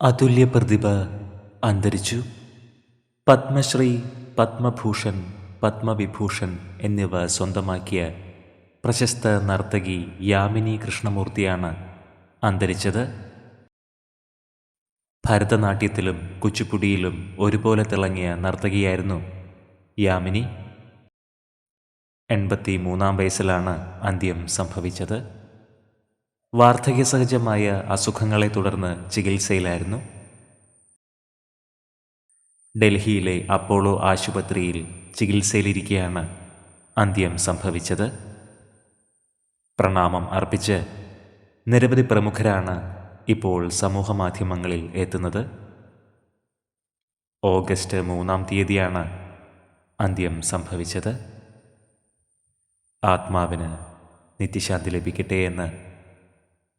അതുല്യ പ്രതിഭ അന്തരിച്ചു. പത്മശ്രീ പത്മഭൂഷൺ പത്മവിഭൂഷൺ എന്നിവ സ്വന്തമാക്കിയ പ്രശസ്ത നർത്തകി യാമിനി കൃഷ്ണമൂർത്തിയാണ് അന്തരിച്ചത്. ഭരതനാട്യത്തിലും കുച്ചിപ്പുടിയിലും ഒരുപോലെ തിളങ്ങിയ നർത്തകിയായിരുന്നു യാമിനി. എൺപത്തി മൂന്നാം വയസ്സിലാണ് അന്ത്യം സംഭവിച്ചത്. വാർദ്ധക്യസഹജമായ അസുഖങ്ങളെ തുടർന്ന് ചികിത്സയിലായിരുന്നു. ഡൽഹിയിലെ അപ്പോളോ ആശുപത്രിയിൽ ചികിത്സയിലിരിക്കെയാണ് അന്ത്യം സംഭവിച്ചത്. പ്രണാമം അർപ്പിച്ച് നിരവധി പ്രമുഖരാണ് ഇപ്പോൾ സമൂഹമാധ്യമങ്ങളിൽ എത്തുന്നത്. ഓഗസ്റ്റ് മൂന്നാം തീയതിയാണ് അന്ത്യം സംഭവിച്ചത്. ആത്മാവിന് നിത്യശാന്തി ലഭിക്കട്ടെ എന്ന്